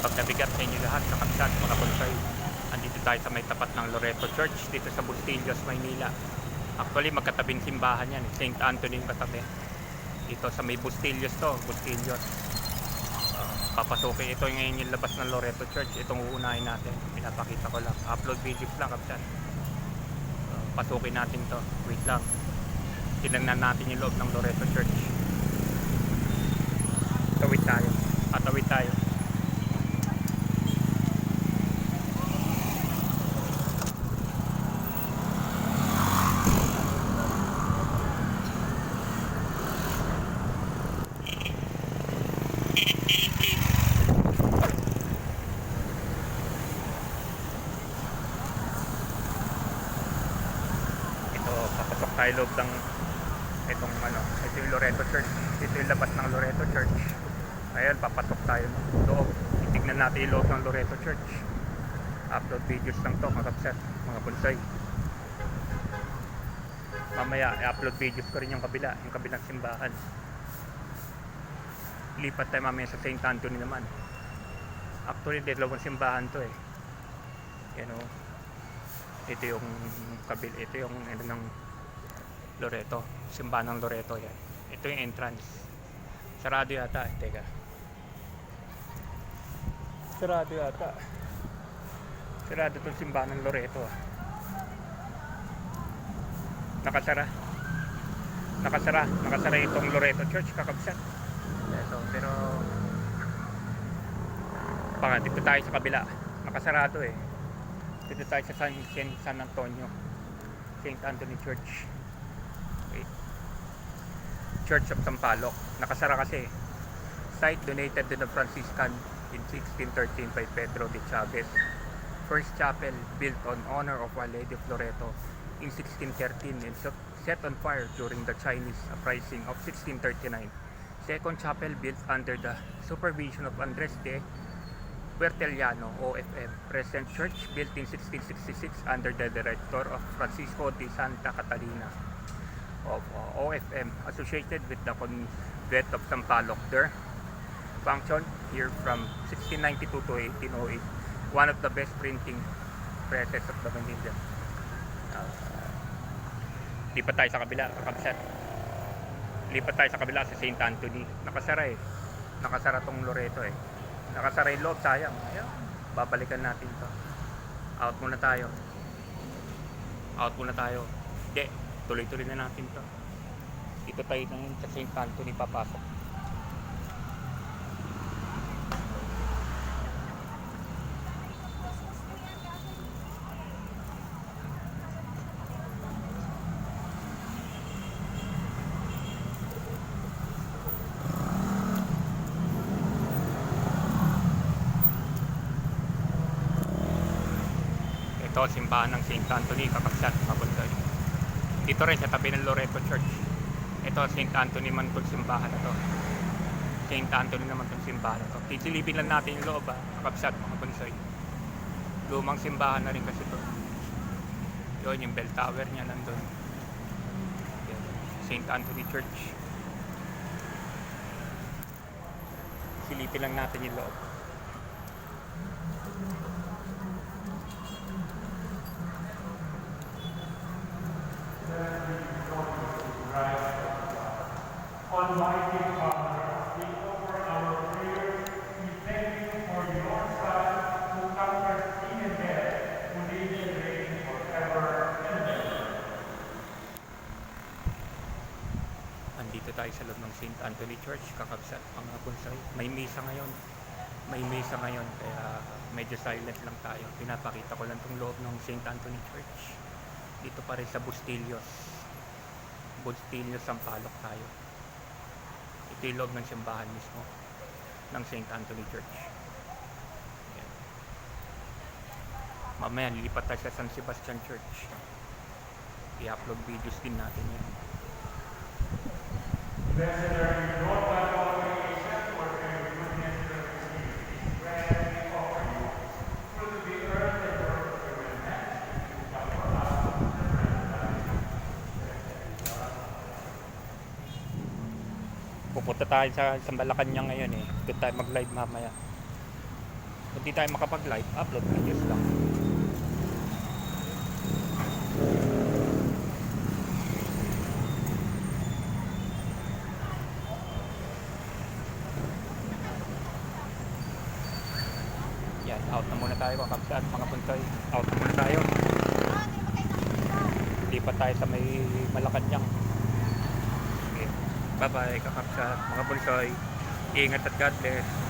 pagkabigat sa inyo lahat sa kapsat mga bonsai. Andito tayo sa may tapat ng Loreto Church dito sa Bustillos, Maynila. Actually magkatabing simbahan yan, St. Anthony yung katabi. Dito sa may Bustillos to, Bustillos. Uh, ito ngayon yung labas ng Loreto Church. Itong uunahin natin. Pinapakita ko lang. Upload videos lang kapsat. Uh, pasukin natin to. Wait lang. Tinignan natin yung loob ng Loreto Church. Tawid tayo. Atawid tayo. Ito, papasok tayo loob ng itong ano, ito yung Loreto Church. Ito yung labas ng Loreto Church. Ayan, papasok tayo ng loob. Natin yung loob ng Loreto Church. Upload videos lang to, mga kapsat, mga bonsai. Mamaya, i-upload videos ko rin yung kabila, yung kabilang simbahan. Lipat tayo mamaya sa St. Anthony naman. Actually, dalawang simbahan to eh. Yan o. Ito yung kabil, ito yung ano ng Loreto, simbahan ng Loreto yan. Ito yung entrance. Sarado yata, teka. Sarado yata. Sarado tong simbahan ng Loreto ah. Nakasara. Nakasara. Nakasara itong Loreto Church, kakabsat. Ito, pero Panga, dito tayo sa kabila. Nakasarado eh. Dito tayo sa San, San Antonio. St. Anthony Church. Church of Sampaloc. Nakasara kasi. Site donated to the Franciscan in 1613 by Pedro de Chavez. First chapel built on honor of Our Lady of Loreto in 1613 and set- on fire during the Chinese uprising of 1639. Second chapel built under the supervision of Andres de Bertellano, OFM. Present church built in 1666 under the director of Francisco de Santa Catalina of uh, OFM associated with the Convent of Sampaloc. Their function here from 1692 to 1808. One of the best printing presses of the Manila. Uh, lipat tayo sa kabila, kakabsat. Lipat tayo sa kabila sa St. Anthony. Nakasara eh. Nakasara tong Loreto eh. Nakasara yung loob, sayang. Ayan, babalikan natin to. Out muna tayo. Out muna tayo. Hindi, tuloy-tuloy na natin to. Dito tayo ngayon sa St. Anthony papasok. Ito, simbahan ng St. Anthony, kakapsat, papunta. Dito rin sa tabi ng Loreto Church. Ito, St. Anthony man itong simbahan na to. St. Anthony naman itong simbahan na to. Tisilipin lang natin yung loob, ha, kakapsat, mga bonsai. Lumang simbahan na rin kasi to. Yun, yung bell tower niya nandun. St. Anthony Church. Silipin lang natin yung loob. Andito tayo sa loob ng St. Anthony Church, kakabsat mga bonsai. May misa ngayon. May misa ngayon, kaya medyo silent lang tayo. Pinapakita ko lang tong loob ng St. Anthony Church. Dito pa rin sa Bustillos. Bustillos, Sampaloc tayo. Ito yung loob ng simbahan mismo ng St. Anthony Church. Ayan. Mamaya, lilipat tayo sa San Sebastian Church. I-upload videos din natin yan. Pupunta tayo sa, sa Malacanang ngayon eh. Doon tayo mag-live mamaya. Kung tayo makapag-live, upload videos lang. Yan, out na muna tayo mga kapsat, mga puntoy. Out na muna tayo. Lipat tayo sa may Malacanang. Okay. Bye-bye, kakapsat, mga puntoy. Ingat at God bless.